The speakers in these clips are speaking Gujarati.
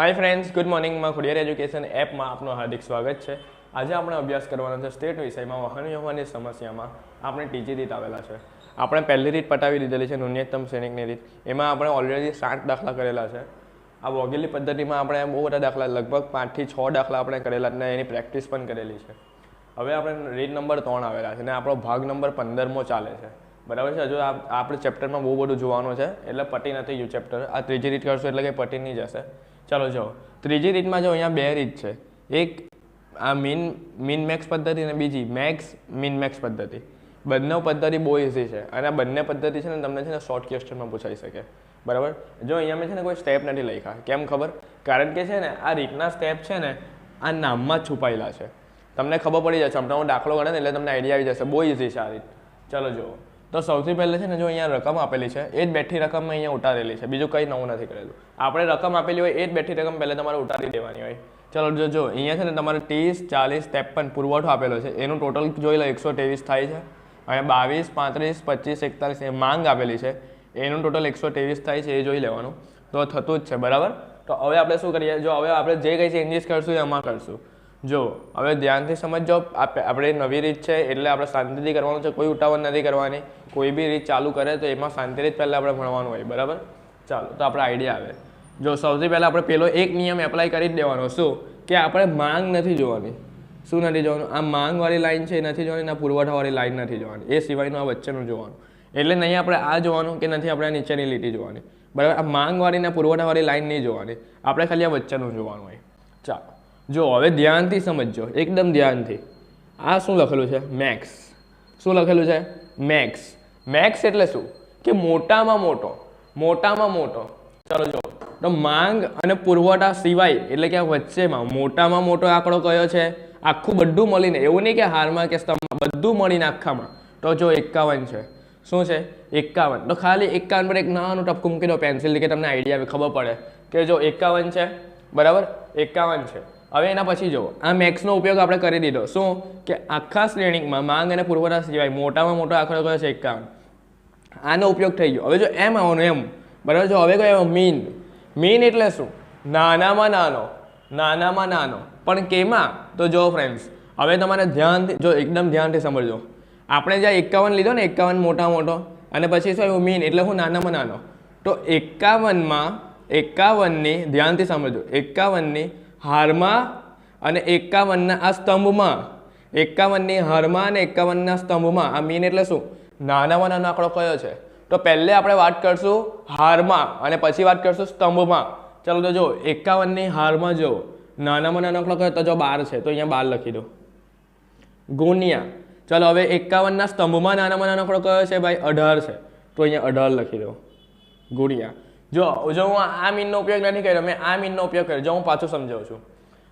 હાય ફ્રેન્ડ્સ ગુડ મોર્નિંગમાં ખુડિયર એજ્યુકેશન એપમાં આપનું હાર્દિક સ્વાગત છે. આજે આપણે અભ્યાસ કરવાનો છે સ્ટેટ વિષયમાં વાહન વ્યવહારની સમસ્યામાં. આપણે ટીજી રીત આવેલા છે. આપણે પહેલી રીત પટાવી દીધેલી છે ન્યૂનતમ શ્રેણિકની રીત. એમાં આપણે ઓલરેડી સાત દાખલા કરેલા છે. આ વોગેલી પદ્ધતિમાં આપણે બહુ બધા દાખલા, લગભગ પાંચથી છ દાખલા આપણે કરેલા અને એની પ્રેક્ટિસ પણ કરેલી છે. હવે આપણે રીત નંબર ત્રણ આવેલા છે અને આપણો ભાગ નંબર પંદરમો ચાલે છે. બરાબર છે? હજુ આપણે ચેપ્ટરમાં બહુ બધું જોવાનું છે, એટલે પટી નથી ગયું ચેપ્ટર આ ત્રીજી રીત કરશું એટલે કે પટી નહીં જશે. ચાલો જો, ત્રીજી રીતમાં જો અહીંયા બે રીત છે. એક આ મીન મીન મેક્સ પદ્ધતિ અને બીજી મેક્સ મીન મેક્સ પદ્ધતિ. બંને પદ્ધતિ બહુ ઇઝી છે. અને આ બંને પદ્ધતિ છે ને તમને છે ને શોર્ટ ક્વેશ્ચનમાં પૂછાઈ શકે. બરાબર? જો અહીંયા મેં છે ને કોઈ સ્ટેપ નથી લખ્યા. કેમ ખબર? કારણ કે છે ને આ રીતના સ્ટેપ છે ને આ નામમાં જ છુપાયેલા છે. તમને ખબર પડી જશે. હમણાં હું દાખલો ગણે એટલે તમને આઈડિયા આવી જશે. બહુ ઇઝી છે આ રીત. ચલો જુઓ. તો સૌથી પહેલાં છે ને જો અહીંયા રકમ આપેલી છે, એ જ બેઠી રકમ અહીંયા ઉતારેલી છે. બીજું કંઈ નવું નથી કરેલું. આપણે રકમ આપેલી હોય, એ જ બેઠી રકમ પહેલાં તમારે ઉતારી દેવાની હોય. ચલો, જો જો, અહીંયા છે ને તમારે ત્રીસ, ચાલીસ, ત્રેપન પુરવઠો આપેલો છે. એનું ટોટલ જોઈ લો, એકસો ત્રેવીસ થાય છે. અહીંયા બાવીસ, પાંત્રીસ, પચીસ, એકતાલીસ, એ માંગ આપેલી છે. એનું ટોટલ એકસો ત્રેવીસ થાય છે, એ જોઈ લેવાનું. તો થતું જ છે, બરાબર? તો હવે આપણે શું કરીએ? જો હવે આપણે જે કંઈ ચેન્જીસ કરશું એમાં કરશું. જો, હવે ધ્યાનથી સમજો આપ- આપણે નવી રીત છે, એટલે આપણે શાંતિથી કરવાનું છે, કોઈ ઉતાવળ નથી કરવાની. કોઈ બી રીત ચાલુ કરે તો એમાં શાંતિ રીત પહેલાં આપણે ભણવાનું હોય, બરાબર? ચાલો, તો આપણે આઈડિયા આવે. જો, સૌથી પહેલાં આપણે પેલો એક નિયમ એપ્લાય કરી જ દેવાનો. શું? કે આપણે માંગ નથી જોવાની. શું નથી જોવાનું? આ માંગવાળી લાઈન છે, એ નથી જોવાની, ના પુરવઠાવાળી લાઈન નથી જોવાની. એ સિવાયનું આ વચ્ચેનું જોવાનું. એટલે નહીં આપણે આ જોવાનું કે નથી આપણે નીચેની લીટી જોવાની. બરાબર? આ માંગવાળી ને પુરવઠાવાળી લાઈન નહીં જોવાની. આપણે ખાલી આ વચ્ચેનું જોવાનું હોય. ચાલો. જો, હવે ધ્યાનથી સમજજો, એકદમ ધ્યાનથી. આ શું લખેલું છે? મેક્સ શું લખેલું છે? મેક્સ મેક્સ એટલે શું? કે મોટામાં મોટો મોટામાં મોટો. ચલો જો, તો માંગ અને પુરવઠા સિવાય, એટલે કે વચ્ચેમાં મોટામાં મોટો આંકડો કયો છે? આખું બધું મળીને, એવું નહીં કે હારમાં કે સ્તંભમાં, બધું મળીને આખામાં. તો જો એકાવન છે. શું છે? એકાવન. તો ખાલી એકાવન પર એક નાનું ટપકું મૂકી દો પેન્સિલ કે તમને આઈડિયા ખબર પડે. કે જો એકાવન છે, બરાબર? એકાવન છે. હવે એના પછી જુઓ. આ મેક્સનો ઉપયોગ આપણે કરી દીધો. શું? કે આખા શ્રેણીકમાં માંગ અને પુરવઠા સિવાય મોટામાં મોટો આંકડો કયો છે? એકાવન. આનો ઉપયોગ થઈ ગયો. હવે જો એમ આવવાનું એમ. બરાબર? જો હવે કયો? મીન. મીન એટલે શું? નાનામાં નાનો. નાનામાં નાનો. પણ કેમાં? તો જો ફ્રેન્ડ્સ હવે તમારે ધ્યાનથી, જો એકદમ ધ્યાનથી સમજજો આપણે જ્યાં એકાવન લીધો ને, એકાવન મોટા મોટો, અને પછી શું એવું મીન. એટલે હું નાનામાં નાનો. તો એકાવનમાં, એકાવનની ધ્યાનથી સમજજો એકાવનની હારમાં અને એકાવનના આ સ્તંભમાં, એકાવનની હારમાં અને એકાવનના સ્તંભમાં, આ મીન એટલે શું? નાનામાં નાનો આંકડો કયો છે? તો પહેલે આપણે વાત કરશું હારમાં અને પછી વાત કરશું સ્તંભમાં. ચાલો તો જો એકાવનની હારમાં જો નાનામાં નાનો આંકડો કયો? તો જો બાર છે, તો અહીંયા બાર લખી દો ગુણ્યા, ચાલો હવે એકાવનના સ્તંભમાં નાનામાં નાનો આંકડો કયો છે ભાઈ? અઢાર છે, તો અહીંયા અઢાર લખી દો ગુણ્યા જો જો હું આ મીનનો ઉપયોગ નથી કર્યો, મેં આ મીનનો ઉપયોગ કર્યો. જો હું પાછું સમજાવું છું.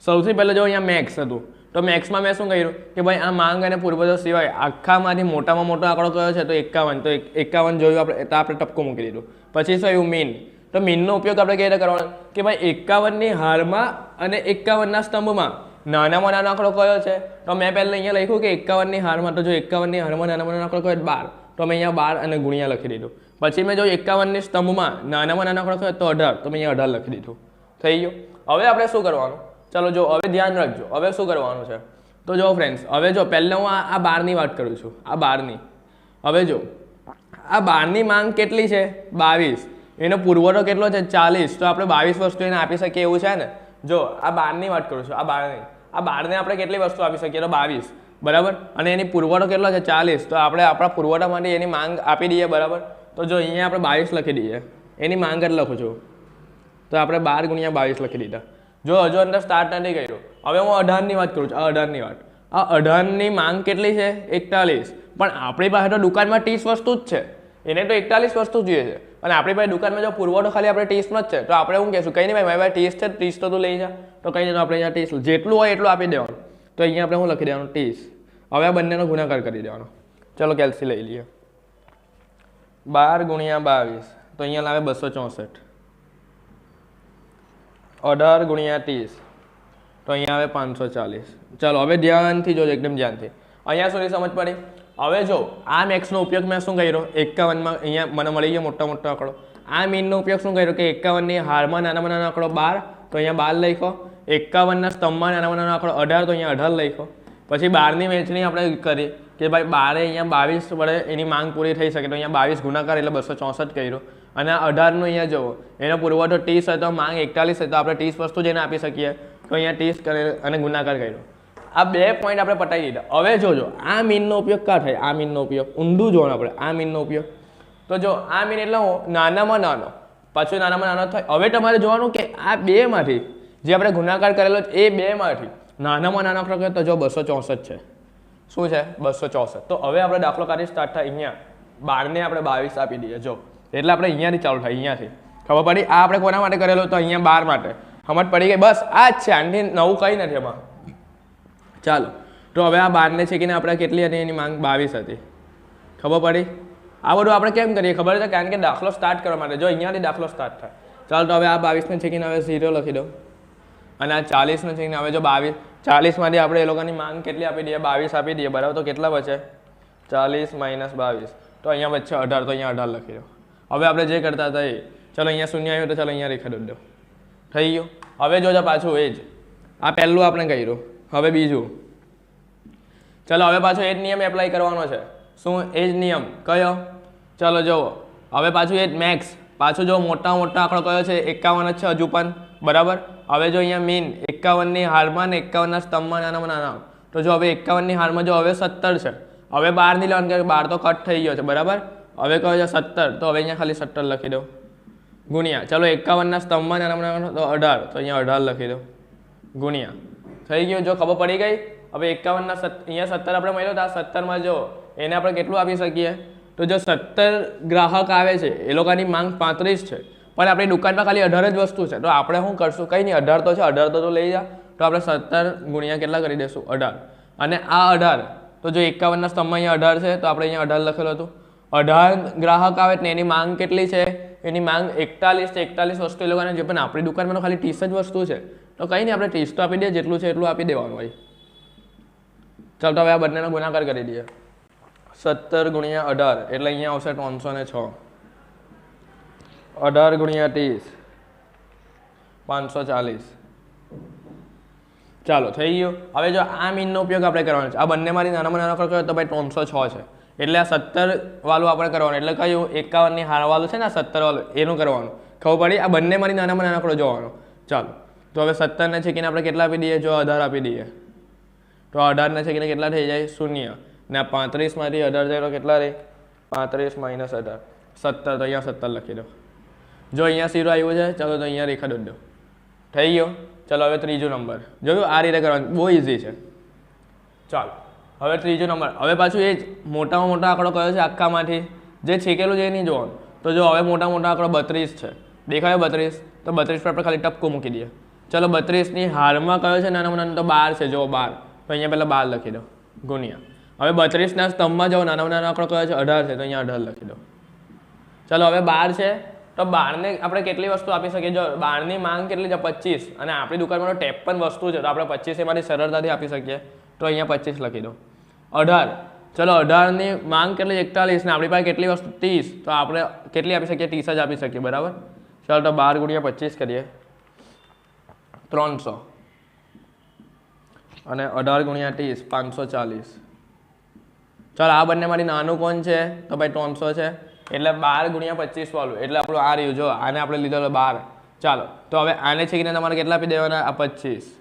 સૌથી પહેલાં જો અહીંયા મેક્સ હતું, તો મેક્સમાં મેં શું કર્યું કે ભાઈ, આ માંગ અને પૂર્વજો સિવાય આખામાંથી મોટામાં મોટો આંકડો કયો છે? તો એકાવન. તો એકાવન જોયું આપણે, તો આપણે ટપકો મૂકી દીધું. પછી શું આવ્યું? મીન. તો મીનનો ઉપયોગ આપણે કઈ રીતે કરવાનો? કે ભાઈ, એકાવનની હારમાં અને એકાવનના સ્તંભમાં નાનામાં નાનો આંકડો કયો છે? તો મેં પહેલાં અહીંયા લખ્યું કે એકાવનની હારમાં, તો જો એકાવનની હારમાં નાનામાં નાનો આંકડો કયો? બાર. તો મેં અહીંયા બાર અને ગુણ્યા લખી દીધું. પછી મેં જો એકાવનની સ્તંભમાં નાનામાં નાનો આંકડો થયો તો અઢાર, તો મેં અહીંયા અઢાર લખી દીધું. થઈ ગયું? હવે આપણે શું કરવાનું? ચાલો જો, હવે ધ્યાન રાખજો. હવે શું કરવાનું છે? તો જો ફ્રેન્ડ્સ હવે જો પહેલાં હું આ બારની વાત કરું છું. આ બારની. હવે જો, આ બારની માંગ કેટલી છે? બાવીસ. એનો પુરવઠો કેટલો છે? ચાલીસ. તો આપણે બાવીસ વસ્તુ એને આપી શકીએ એવું છે ને? જો, આ બારની વાત કરું છું, આ બારની. આ બારને આપણે કેટલી વસ્તુ આપી શકીએ? તો બાવીસ. બરાબર? અને એની પુરવઠો કેટલો છે? ચાલીસ. તો આપણે આપણા પુરવઠા માટે એની માંગ આપી દઈએ, બરાબર? તો જો અહીંયા આપણે બાવીસ લખી દઈએ, એની માંગ જ લખું છું. તો આપણે બાર ગુણ્યા બાવીસ લખી દીધા. જો હજુ અંદર સ્ટાર્ટ નથી કર્યું, હવે હું અઢારની વાત કરું છું, આ અઢારની વાત. આ અઢારની માંગ કેટલી છે? એકતાલીસ. પણ આપણી પાસે તો દુકાનમાં ત્રીસ વસ્તુ જ છે. એને તો એકતાલીસ વસ્તુ જોઈએ છે. અને આપણી પાસે દુકાનમાં જો પુરવઠો ખાલી આપણે ટીસમાં જ છે, તો આપણે શું કહેશું, કંઈ નહીં ભાઈ, મારી પાસે ટીસ છે, ત્રીસ તો તું લઈ જા. તો કંઈ નહીં આપણે અહીંયા ટીસ જેટલું હોય એટલું આપી દેવાનું. તો અહીંયા આપણે હું લખી દેવાનું? ટીસ હવે આ બંનેનો ગુણાકાર કરી દેવાનો. ચલો કેલ્સી લઈ લઈએ. બાર ગુણ્યા બાવીસ. તો અહીંયા લાવે બસો ચોસઠ. અઢાર ગુણ્યા ત્રીસ. તો અહીંયા આવે પાંચસો ચાલીસ. ચાલો, હવે ધ્યાનથી જોજો, એકદમ ધ્યાનથી. અહીંયા સુધી સમજ પડી? હવે જો, આ મેક્સનો ઉપયોગ મેં શું કર્યો? એકાવનમાં અહીંયા મને મળી ગયો મોટા મોટો આંકડો. આ મીનનો ઉપયોગ શું કર્યો? કે એકાવનની હારમાં નાનામાં નાનો આંકડો બાર, તો અહીંયા બાર લખો એકાવનના સ્તંભમાં નાનામાં નાનો આંકડો અઢાર, તો અહીંયા અઢાર લખો પછી બારની વહેંચણી આપણે કરી. કે ભાઈ બારે અહીંયા બાવીસ વડે એની માંગ પૂરી થઈ શકે તો અહીંયા બાવીસ ગુણાકાર એટલે બસો ચોસઠ કર્યો. અને અઢારનું અહીંયા જુઓ, એનો પુરવઠો ત્રીસ તો માંગ એકતાલીસ હોય તો આપણે ત્રીસ વસ્તુ જેને આપી શકીએ. તો અહીંયા ત્રીસ કરે અને ગુણાકાર કર્યો. આ બે પોઈન્ટ આપણે પટાવી દીધા. હવે જોજો, આ મીનનો ઉપયોગ ક્યાં થાય? આ મીનનો ઉપયોગ. ઊંધું જોવાનું આપણે. આ મીનનો ઉપયોગ. તો જો, આ મીન એટલે નાનામાં નાનો, પાછું નાનામાં નાનો થાય. હવે તમારે જોવાનું કે આ બેમાંથી જે આપણે ગુણાકાર કરેલો એ બેમાંથી નાનામાં નાનો આંકડો તો જો બસો ચોસઠ છે. શું છે? બસો ચોસઠ. તો હવે આપણે દાખલો કાઢી સ્ટાર્ટ થાય અહીંયા. બારને આપણે બાવીસ આપી દઈએ. જો, એટલે આપણે અહીંયાથી ચાલુ થાય, અહીંયાથી. ખબર પડી? આ આપણે કોના માટે કરેલો? તો અહીંયા બાર માટે. સમજ પડી ગઈ? બસ, આ જ છે. આનાથી નવું કંઈ નથી એમાં. ચાલો. તો હવે આ બારને છેકીને આપણે કેટલી હતી? એની માંગ બાવીસ હતી. ખબર પડી? આ બધું આપણે કેમ કરીએ? ખબર છે? કારણ કે દાખલો સ્ટાર્ટ કરવા માટે. જો, અહીંયાથી દાખલો સ્ટાર્ટ થાય. ચાલો, તો હવે આ બાવીસને છેકીને હવે ઝીરો લખી દો અને આ ચાલીસને છેકીને હવે જો બાવીસ ચાલીસમાંથી આપણે એ લોકોની માંગ કેટલી આપી દઈએ? બાવીસ આપી દઈએ. બરાબર? તો કેટલા બચે? ચાલીસ માઇનસ બાવીસ. તો અહીંયા વચ્ચે અઢાર. તો અહીંયા અઢાર લખી દો. હવે આપણે જે કરતા હતા એ. ચલો, અહીંયા શૂન્ય આવ્યું તો ચાલો અહીંયા રેખા દો. થઈ ગયું? હવે જોજો પાછું એ જ. આ પહેલું આપણે કર્યું. હવે બીજું. ચલો, હવે પાછો એ જ નિયમ એપ્લાય કરવાનો છે. શું? એ જ નિયમ. કયો? ચલો, જુઓ. હવે પાછું એ જ મેક્સ પાછું જો મોટા મોટા આંકડો કયો છે? એકાવન જ છે હજુ પણ. બરાબર? હવે જો અહીંયા મીન એકાવનની હારમાં ને એકાવનના સ્તંભમાં નાનામાં નાના. તો જો હવે એકાવનની હારમાં જો હવે સત્તર છે. હવે બારની લેવાનું કે બાર તો કટ થઈ ગયો છે, બરાબર? હવે કહો છે સત્તર, તો હવે અહીંયા ખાલી સત્તર લખી દો. ગુણ્યા. ચલો એકાવનના સ્તંભમાં નાનામાં નાના, તો અઢાર. તો અહીંયા અઢાર લખી દો. ગુણ્યા. થઈ ગયું? જો ખબર પડી ગઈ? હવે એકાવનના સત, અહીંયા સત્તર આપણે મળ્યો તો આ સત્તરમાં જો એને આપણે કેટલું આપી શકીએ? તો જો સત્તર ગ્રાહક આવે છે, એ લોકોની માંગ પાંત્રીસ છે. પણ આપણી દુકાનમાં ખાલી અઢાર જ વસ્તુ છે. તો આપણે શું કરશું? કંઈ નહીં, અઢાર તો છે, અઢાર તો લઈ જા. તો આપણે સત્તર ગુણ્યા કેટલા કરી દઈશું? અઢાર. અને આ અઢાર, તો જો એકાવનના સ્તંભમાં અહીંયા અઢાર છે, તો આપણે અહીંયા અઢાર લખેલું હતું. અઢાર ગ્રાહક આવે ને એની માંગ કેટલી છે? એની માંગ એકતાલીસ એકતાલીસ વસ્તુ એ લોકોને જે પણ આપણી દુકાનમાં ખાલી ત્રીસ જ વસ્તુ છે. તો કંઈ નહીં, આપણે ત્રીસ તો આપી દઈએ, જેટલું છે એટલું આપી દેવાનું હોય. ચાલ તો હવે આ બંનેનો ગુણાકાર કરી દઈએ. સત્તર ગુણ્યા અઢાર, એટલે અહીંયા આવશે ત્રણસો ને છ. અઢાર ગુણ્યા ત્રીસ, પાંચસો ચાલીસ. ચાલો, થઈ ગયું? હવે જો આ મીનનો ઉપયોગ આપણે કરવાનો છે. આ બંનેમાંથી નાનામાં નાનો કરો તો ભાઈ ત્રણસો છ છે. એટલે આ સત્તર વાળું આપણે કરવાનું. એટલે કયું? એકાવનની હાર વાળું છે ને, આ સત્તર વાળું એનું કરવાનું. ખબર પડી? આ બંનેમાંથી નાનામાં નાનો આંકડો જોવાનો. ચાલો, તો હવે સત્તરને છેકીને આપણે કેટલા આપી દઈએ? જો અઢાર આપી દઈએ. તો અઢારને છેકીને કેટલા થઈ જાય? શૂન્ય. ને આ પાંત્રીસમાંથી અઢાર જાય તો કેટલા રહે? પાંત્રીસ માઇનસ અઢાર. સત્તર, તો અહીંયા સત્તર લખી દો. જો અહીંયા શીરો આવ્યું છે, ચાલો તો અહીંયા રેખા દોડ થઈ ગયો? ચાલો, હવે ત્રીજો નંબર. જોયું? આ રીતે કરવાનું. બહુ ઇઝી છે. ચાલો, હવે ત્રીજો નંબર. હવે પાછું એ મોટામાં મોટો આંકડો કયો છે આખામાંથી? જે છેકેલું છે એ નહીં જોવાનું. તો જો હવે મોટા મોટા આંકડો બત્રીસ છે. દેખાયો બત્રીસ? તો બત્રીસ પર આપણે ખાલી ટપકો મૂકી દઈએ. ચલો, બત્રીસની હારમાં કયો છે? નાનામાં નાનો તો બાર છે. જો બાર. તો અહીંયા પહેલાં બાર લખી દો. ગુણ્યા. હવે બત્રીસના સ્તંભમાં જાઓ. નાનામાં નાનો આંકડો કયો છે? અઢાર છે. તો અહીંયા અઢાર લખી દો. ચલો, હવે બાર છે. તો બાળને આપણે કેટલી વસ્તુ આપી શકીએ? જો બારની માંગ કેટલી છે? પચીસ. અને આપણી દુકાનમાં તો ત્રેપન વસ્તુ છે, તો આપણે પચીસ એમાંથી સરળતાથી આપી શકીએ. તો અહીંયા પચીસ લખી દો અઢાર. ચલો, અઢારની માંગ કેટલી? એકતાલીસ. ને આપણી પાસે કેટલી વસ્તુ? ત્રીસ. તો આપણે કેટલી આપી શકીએ? ત્રીસ જ આપી શકીએ, બરાબર? ચાલો, તો બાર ગુણ્યા પચીસ કરીએ. ત્રણસો. અને અઢાર ગુણ્યા ત્રીસ, પાંચસો ચાલીસ. ચાલો, આ બંનેમાંથી નાનું કોણ છે? તો ભાઈ ત્રણસો છે. એટલે બાર ગુણ્યા પચીસ વાળું. એટલે આપણું આ રહ્યું, જો, આને આપણે લીધેલો બાર. ચાલો, તો હવે આને છે કે તમારે કેટલા આપી દેવાના? આ પચીસ.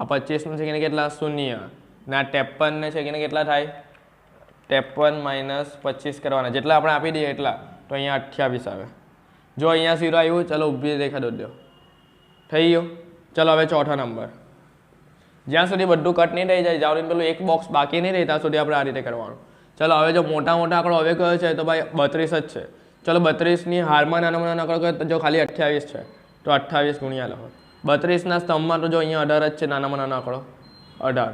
આ પચીસનું છેકીને કેટલા? શૂન્ય. ને આ છે કે કેટલા થાય? ત્રેપન માઇનસ પચીસ કરવાના. જેટલા આપણે આપી દઈએ એટલા. તો અહીંયા અઠ્યાવીસ આવે. જો અહીંયા ઝીરો આવ્યું, ચલો ઊભી રેખા દોડ્યો થઈ ગયું? ચલો હવે ચોથો નંબર. જ્યાં સુધી બધું કટ નહીં થઈ જાય જાવ પેલું એક બોક્સ બાકી નહીં રહે, ત્યાં સુધી આપણે આ રીતે કરવાનું. ચલો, હવે જો મોટા મોટા આંકડો હવે કયો છે તો ભાઈ બત્રીસ જ છે. ચલો, બત્રીસની હારમાં નાના નાના આંકડો કયો? જો ખાલી અઠ્યાવીસ છે, તો અઠ્યાવીસ ગુણ્યા લખો. બત્રીસના સ્તંભમાં તો જો અહીંયા અઢાર જ છે નાનામાં નાનો આંકડો. અઢાર.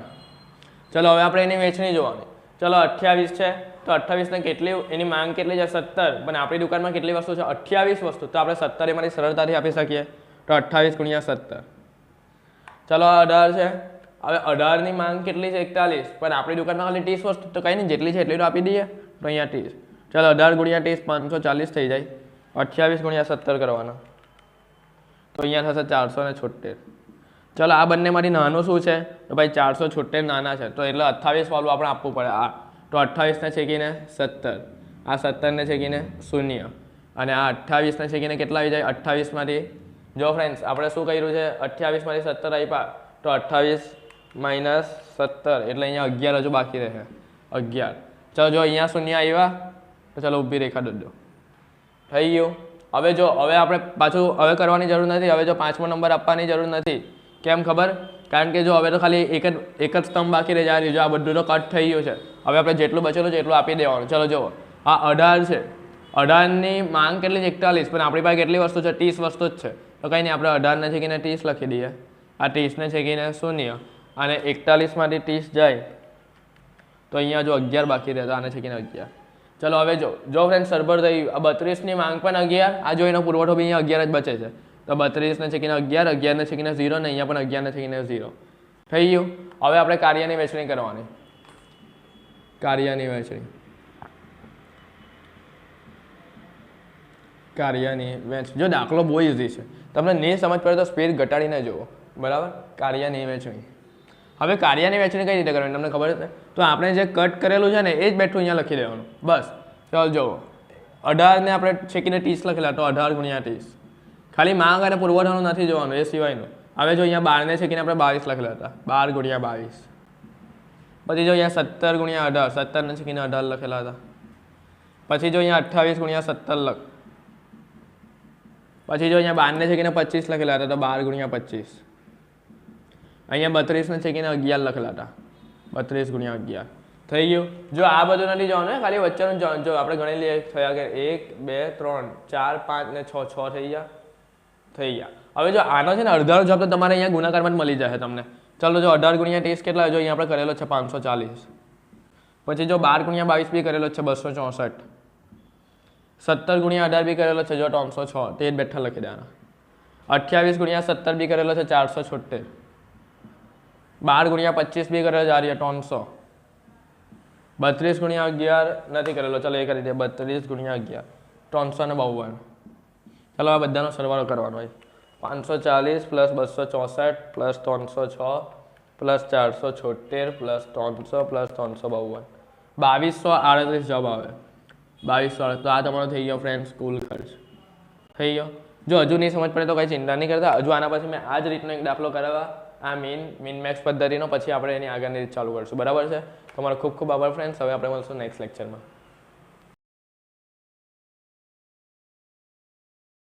ચલો, હવે આપણે એની વેચણી જોવાની. ચલો, અઠ્યાવીસ છે, તો અઠ્યાવીસને કેટલી, એની માંગ કેટલી છે? સત્તર. પણ આપણી દુકાનમાં કેટલી વસ્તુ છે? અઠ્યાવીસ વસ્તુ. તો આપણે સત્તર એમાંથી સરળતાથી આપી શકીએ. તો અઠ્યાવીસ ગુણ્યા સત્તર. ચલો અઢાર છે. હવે અઢારની માંગ કેટલી છે? એકતાલીસ. પણ આપણી દુકાનમાં ખાલી ત્રીસ વસ્તુ તો કંઈ નહીં, જેટલી છે એટલી તો આપી દઈએ. તો અહીંયા ત્રીસ. ચાલો, અઢાર ગુણ્યા ત્રીસ પાંચસો ચાલીસ થઈ જાય. અઠ્યાવીસ ગુણ્યા સત્તર કરવાના. તો અહીંયા થશે ચારસો ને છોતેર. ચાલો, આ બંનેમાંથી નાનું શું છે? તો ભાઈ ચારસો છોતેર નાના છે. તો એટલે અઠ્ઠાવીસ વાળું આપણે આપવું પડે. આ. તો અઠ્ઠાવીસને છેકીને સત્તર. આ સત્તરને છેકીને શૂન્ય. અને આ અઠ્ઠાવીસને છેકીને કેટલા આવી જાય? અઠ્ઠાવીસમાંથી. જો ફ્રેન્ડ્સ આપણે શું કર્યું છે? અઠ્યાવીસમાંથી સત્તર આપ્યા. તો અઠ્ઠાવીસ માઇનસ સત્તર. એટલે અહીંયા અગિયાર હજુ બાકી રહે. અગિયાર. ચલો જો અહીંયા શૂન્ય આવ્યા, તો ચલો ઊભી રેખા દો. થઈ ગયું? હવે જો, હવે આપણે પાછું હવે કરવાની જરૂર નથી. હવે જો પાંચમો નંબર આપવાની જરૂર નથી. કેમ ખબર? કારણ કે જો હવે તો ખાલી એક જ એક જ સ્તંભ બાકી રહી, જાય જો આ બધું તો કટ થઈ ગયું છે. હવે આપણે જેટલું બચેલું છે એટલું આપી દેવાનું. ચલો જુઓ. આ અઢાર છે. અઢારની માંગ કેટલી છે? એકતાલીસ. પણ આપણી પાસે કેટલી વસ્તુ છે? ત્રીસ વસ્તુ જ છે. તો કંઈ નહીં, આપણે અઢારને છે ને ત્રીસ લખી દઈએ. આ ત્રીસને ને શૂન્ય. અને એકતાલીસમાંથી ત્રીસ જાય, તો અહીંયા જો અગિયાર બાકી રહે તો આને છેકીને અગિયાર? ચલો, હવે જો જો ફ્રેન્ડ સરભર થઈ આ બત્રીસની માંગ પણ અગિયાર, આ જો એનો પુરવઠો બી અહીંયા અગિયાર જ બચે છે. તો બત્રીસને છેકીને અગિયાર, અગિયારને છેકીને ઝીરો, ને અહીંયા પણ અગિયારને છેકીને ઝીરો. થઈ ગયું? હવે આપણે કાર્યની વહેંચણી કરવાની. કાર્યની વહેંચણી. કાર્યની વેચ જો દાખલો બહુ ઇઝી છે. તમને નહીં સમજ પડે તો સ્પીડ ઘટાડીને જુઓ. બરાબર? કાર્યની વહેંચણી. હવે કાર્યાની વહેંચણી કઈ રીતે કરવાની? તમને ખબર છે? તો આપણે જે કટ કરેલું છે ને, એ જ બેઠું અહીંયા લખી દેવાનું. બસ. ચાલો જુઓ. અઢારને આપણે છેકીને ત્રીસ લખેલા, તો અઢાર ગુણ્યા ત્રીસ. ખાલી માંગ અને પુરવઠાનું નથી જોવાનું, એ સિવાયનું. હવે જો અહીંયા બારને છેકીને આપણે બાવીસ લખેલા હતા. બાર ગુણ્યા બાવીસ. પછી જો અહીંયા સત્તર ગુણ્યા અઢાર, સત્તરને છેકીને અઢાર લખેલા હતા. પછી જો અહીંયા અઠ્ઠાવીસ ગુણ્યા સત્તર લખ. પછી જો અહીંયા બારને છેકીને પચીસ લખેલા હતા, તો બાર ગુણ્યા પચીસ. અહીંયા બત્રીસને છેકીને અગિયાર લખેલા હતા. બત્રીસ ગુણ્યા અગિયાર. થઈ ગયું? જો આ બધું નથી જવાનું ખાલી વચ્ચેનું જવાનું. જો આપણે ગણી લઈએ, થયા કે એક, બે, ત્રણ, ચાર, પાંચ ને છ છ થઈ ગયા? થઈ ગયા. હવે જો આનો છે ને અડધાનો જવાબ તો તમારે અહીંયા ગુણાકારમાં જ મળી જશે તમને. ચાલો જો અઢાર ગુણ્યા ત્રીસ કેટલા જો અહીંયા આપણે કરેલો છે પાંચસો ચાલીસ. પછી જો બાર ગુણ્યા બાવીસ બી કરેલો છે, બસો ચોસઠ. સત્તર ગુણ્યા અઢાર બી કરેલો છે, જો ત્રણસો છ. તે બેઠા લખી દેવાના. અઠ્યાવીસ ગુણ્યા સત્તર બી કરેલો છે, ચારસો છોતેર બાર ગુણ્યા પચીસ બી કરેલો ચાર ત્રણસો. બત્રીસ ગુણ્યા અગિયાર નથી કરેલો. ચાલો એ કરી દે બત્રીસ ગુણ્યા અગિયાર, ત્રણસો ને બાવન. ચાલો આ બધાનો સરવાળો કરવાનો હોય. પાંચસો ચાલીસ પ્લસ બસો ચોસઠ પ્લસ ત્રણસો છ પ્લસ ચારસો છોતેર પ્લસ ત્રણસો પ્લસ ત્રણસો બાવન. બાવીસો આડત્રીસ જવાબ આવે. બાવીસો આડત્રીસ. તો આ તમારો થઈ ગયો ફ્રેન્ડ સ્કૂલ ખર્ચ. થઈ ગયો? જો હજુ નહીં સમજ પડે તો કંઈ ચિંતા નહીં કરતા. હજુ આના પછી મેં આ જ રીતનો એક દાખલો કરાવવા આ મીન મીન મેક્સ પદ્ધતિનો પછી આપણે એની આગળની રીત ચાલુ કરીશું. બરાબર છે? તમારો ખૂબ ખૂબ આભાર ફ્રેન્ડ્સ હવે આપણે મળશું નેક્સ્ટ લેક્ચરમાં